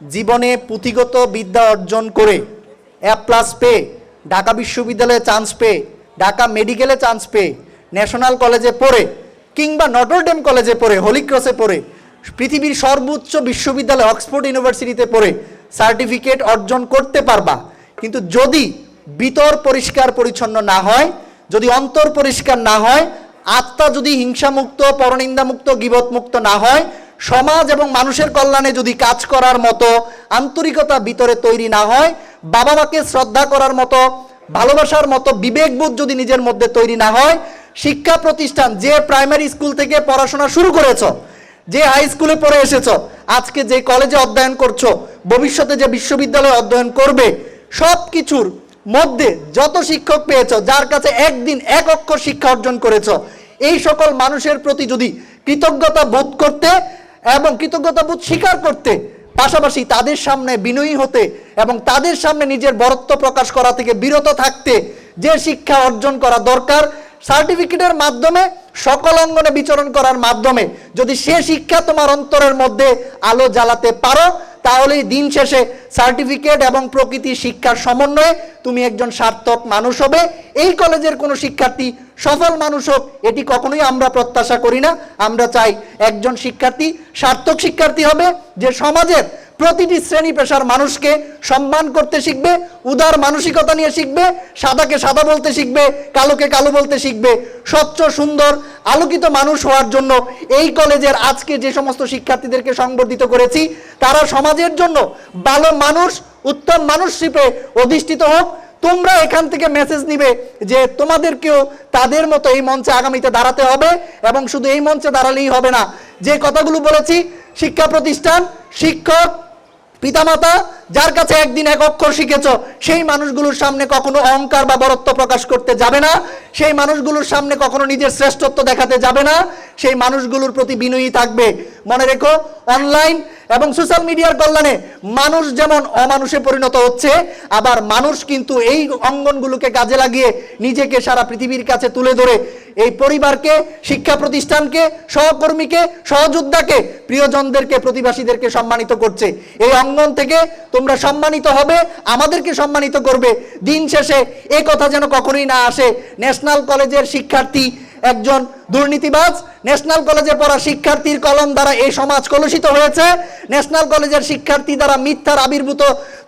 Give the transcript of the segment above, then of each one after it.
জীবনে পুঁথিগত বিদ্যা অর্জন করে এ প্লাস পেয়ে, ঢাকা বিশ্ববিদ্যালয়ে চান্স পেয়ে, ঢাকা মেডিকেলে চান্স পেয়ে ন্যাশনাল কলেজে পড়ে, কিংবা নটরডেম কলেজে পড়ে হলিক্রসে পড়ে, পৃথিবীর সর্বোচ্চ বিশ্ববিদ্যালয় অক্সফোর্ড ইউনিভার্সিটিতে পড়ে সার্টিফিকেট অর্জন করতে পারবা। কিন্তু যদি ভিতর পরিষ্কার পরিচ্ছন্ন না হয়, যদি অন্তর পরিষ্কার না হয়, আত্মা যদি হিংসামুক্ত, পরনিন্দামুক্ত, গিবতমুক্ত না হয় সমাজ এবং মানুষের কল্যাণে যদি কাজ করার মতো আন্তরিকতা ভিতরে তৈরি না হয় বাবা মাকে শ্রদ্ধা করার মতো, ভালোবাসার মতো বিবেকবোধ যদি নিজের মধ্যে তৈরি না হয়, শিক্ষা প্রতিষ্ঠান যে প্রাইমারি স্কুল থেকে পড়াশোনা শুরু করেছ, যে হাই স্কুলে পড়ে এসেছ, আজকে যে কলেজে অধ্যয়ন করছ, ভবিষ্যতে যে বিশ্ববিদ্যালয়ে অধ্যয়ন করবে সব কিছুর মধ্যে যত শিক্ষক পেয়েছ, যার কাছে একদিন এক অক্ষর শিক্ষা অর্জন করেছ, এই সকল মানুষের প্রতি যদি কৃতজ্ঞতা বোধ করতে এবং কৃতজ্ঞতা বোধ স্বীকার করতে, পাশাপাশি তাদের সামনে বিনয়ী হতে এবং তাদের সামনে নিজের বরত্ব প্রকাশ করা থেকে বিরত থাকতে যে শিক্ষা অর্জন করা দরকার, সার্টিফিকেটের মাধ্যমে, সকল অঙ্গনে বিচরণ করার মাধ্যমে, যদি সে শিক্ষা তোমার অন্তরের মধ্যে আলো জ্বালাতে পারো, তাহলেই দিন শেষে সার্টিফিকেট এবং প্রকৃতি শিক্ষার সমন্বয়ে তুমি একজন সার্থক মানুষ হবে। এই কলেজের কোনো শিক্ষার্থী সফল মানুষ হোক, এটি কখনোই আমরা প্রত্যাশা করি না। আমরা চাই একজন শিক্ষার্থী, সার্থক শিক্ষার্থী হবে, যে সমাজের প্রতিটি শ্রেণি পেশার মানুষকে সম্মান করতে শিখবে, উদার মানসিকতা নিয়ে শিখবে, সাদাকে সাদা বলতে শিখবে, কালোকে কালো বলতে শিখবে, স্বচ্ছ, সুন্দর, আলোকিত মানুষ হওয়ার জন্য এই কলেজের আজকে যে সমস্ত শিক্ষার্থীদেরকে সংবর্ধিত করেছি, তারা সমাজের জন্য ভালো মানুষ, উত্তম মানুষশিপে অধিষ্ঠিত হোক তোমরা এখান থেকে মেসেজ নিবে যে তোমাদেরকেও তাদের মতো এই মঞ্চে আগামীতে দাঁড়াতে হবে এবং শুধু এই মঞ্চে দাঁড়ালেই হবে না। যে কথাগুলো বলেছি, শিক্ষা প্রতিষ্ঠান, শিক্ষক, পিতামাতা, যার কাছে একদিন এক অক্ষর শিখেছ, সেই মানুষগুলোর সামনে কখনো অহংকার বা বরত্ব প্রকাশ করতে যাবে না। সেই মানুষগুলোর সামনে কখনো নিজের শ্রেষ্ঠত্ব দেখাতে যাবে না। সেই মানুষগুলোর প্রতি বিনয়ী থাকবে। মনে রেখো অনলাইন এবং সোশ্যাল মিডিয়ার কল্যাণে মানুষ যেমন অমানুষে পরিণত হচ্ছে, আবার মানুষ কিন্তু এই অঙ্গনগুলোকে কাজে লাগিয়ে নিজেকে সারা পৃথিবীর কাছে তুলে ধরে এই পরিবারকে, শিক্ষা প্রতিষ্ঠানকে, সহকর্মীকে, সহযোদ্ধাকে, প্রিয়জনদেরকে, প্রতিবাসীদেরকে সম্মানিত করছে। এই অঙ্গন থেকে তোমরা সম্মানিত হবে, আমাদেরকে সম্মানিত করবে। দিন শেষে এ কথা যেন কখনোই না আসে। ন্যাশনাল কলেজের শিক্ষার্থী একজন দুর্নীতিবাজ ন্যাশনাল কলেজে পড়া শিক্ষার্থীর কলম দ্বারা এই সমাজ কলুষিত হয়েছে। ন্যাশনাল কলেজের শিক্ষার্থী দ্বারা মিথ্যার আবির্ভূত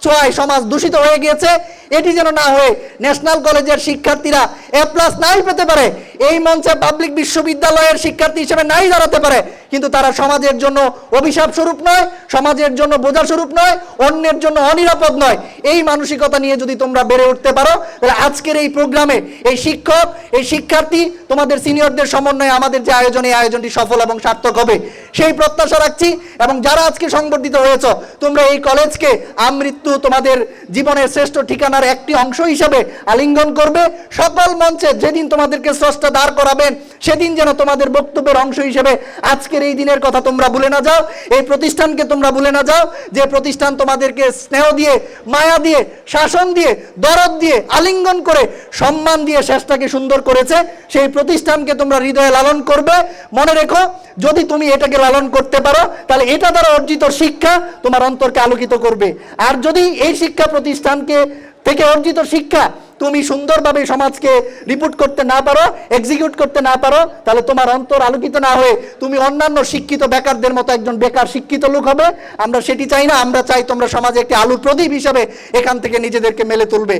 ছোঁয়ায় সমাজ দূষিত হয়ে গিয়েছে। এটি যেন না হয়ে ন্যাশনাল কলেজের শিক্ষার্থীরা এ প্লাস নাই পেতে পারে। এই মঞ্চে পাবলিক বিশ্ববিদ্যালয়ের শিক্ষার্থী হিসেবে নাই দাঁড়াতে পারে। কিন্তু তারা সমাজের জন্য অভিশাপ স্বরূপ নয়, সমাজের জন্য বোঝা স্বরূপ নয়, অন্যের জন্য অনিরাপদ নয়। এই মানসিকতা নিয়ে যদি তোমরা বেড়ে উঠতে পারো, তাহলে আজকের এই প্রোগ্রামে এই শিক্ষক, এই শিক্ষার্থী, তোমাদের সিনিয়রদের সমন্বয়ে আমাদের যে আয়োজন, এই আয়োজনটি সফল এবং সার্থক হবে, সেই প্রত্যাশা রাখছি। এবং যারা আজকে সংবর্ধিত হয়েছ, তোমরা এই কলেজকে আমৃত্যু তোমাদের জীবনের শ্রেষ্ঠ ঠিকানার একটি অংশ হিসেবে আলিঙ্গন করবে। সকল মঞ্চে যেদিন তোমাদেরকে স্রষ্টা দাঁড় করাবেন, সেদিন যেন তোমাদের বক্তব্যের অংশ হিসেবে আজকের এই দিনের কথা তোমরা ভুলে না যাও। এই প্রতিষ্ঠানকে তোমরা ভুলে না যাও, যে প্রতিষ্ঠান তোমাদেরকে স্নেহ দিয়ে, মায়া দিয়ে, শাসন দিয়ে, দরদ দিয়ে, আলিঙ্গন করে, সম্মান দিয়ে শেষটাকে সুন্দর করেছে। সেই প্রতিষ্ঠানকে তোমরা হৃদয়ে লালন করবে। মনে রেখো, যদি তুমি এটাকে লালন করতে পারো, তাহলে এটা দ্বারা অর্জিত শিক্ষা তোমার অন্তরকে আলোকিত করবে। আর যদি এই শিক্ষা প্রতিষ্ঠানকে থেকে অর্জিত শিক্ষা তুমি সুন্দরভাবে সমাজকে রিপোর্ট করতে না পারো এক্সিকিউট করতে না পারো, তাহলে তোমার অন্তর আলোকিত না হয়ে তুমি অন্যান্য শিক্ষিত বেকারদের মতো একজন বেকার শিক্ষিত লোক হবে। আমরা সেটি চাই না, আমরা চাই তোমরা সমাজে একটি আলু প্রদীপ হিসাবে এখান থেকে নিজেদেরকে মেলে তুলবে।